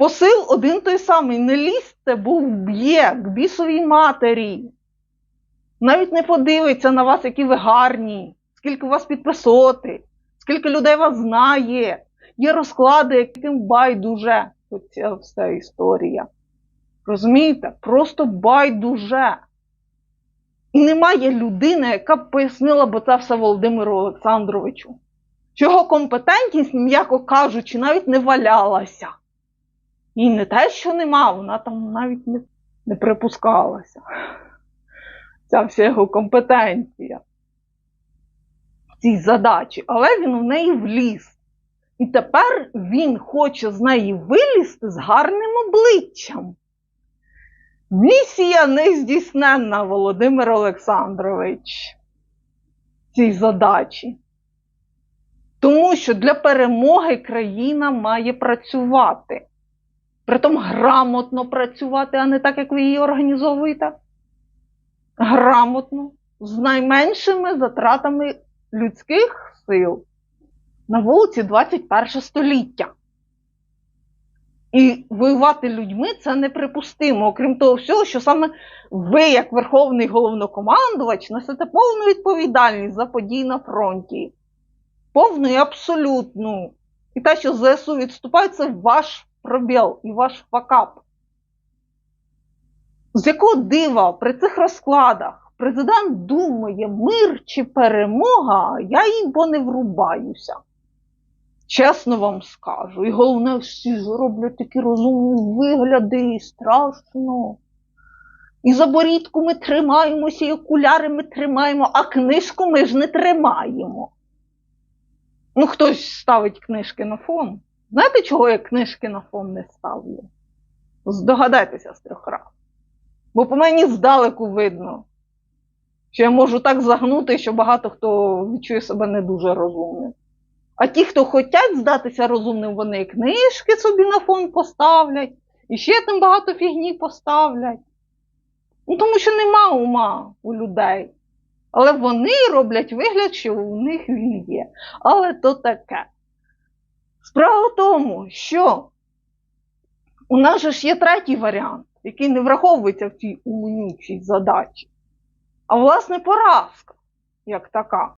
Посил один той самий. Не лізьте, бо вб'є к бісовій матері. Навіть не подивиться на вас, які ви гарні, скільки у вас підписоти, скільки людей вас знає. Є розклади, яким байдуже оця вся історія. Розумієте? Просто байдуже. І немає людини, яка б пояснила б це все Володимиру Олександровичу. Що його компетентність, м'яко кажучи, навіть не валялася. І не те, що нема, вона там навіть не, не припускалася. Ця вся його компетенція в цій задачі. Але він в неї вліз. І тепер він хоче з неї вилізти з гарним обличчям. Місія нездійсненна, Володимир Олександрович, цій задачі. Тому що для перемоги країна має працювати. Притом грамотно працювати, а не так, як ви її організовуєте. Грамотно, з найменшими затратами людських сил. На вулиці 21 століття. І воювати людьми це неприпустимо. Окрім того всього, що саме ви, як Верховний головнокомандувач, несете повну відповідальність за події на фронті. Повну і абсолютну. І те, що ЗСУ відступає, це ваш пробіл і ваш факап. З якого дива при цих розкладах президент думає, мир чи перемога, я їм бо не врубаюся. Чесно вам скажу. І головне, всі ж роблять такі розумні вигляди, і страшно. І за борідку ми тримаємося, і окуляри ми тримаємо, а книжку ми ж не тримаємо. Ну, хтось ставить книжки на фон. Знаєте, чого я книжки на фон не ставлю? Здогадайтеся з трьох раз. Бо по мені здалеку видно, що я можу так загнути, що багато хто відчує себе не дуже розумним. А ті, хто хочуть здатися розумним, вони і книжки собі на фон поставлять, і ще там багато фігні поставлять. Ну, тому що нема ума у людей. Але вони роблять вигляд, що у них він є. Але то таке. Справа в тому, що у нас же ж є третій варіант, який не враховується в цій умнючій задачі. А власне поразка як така.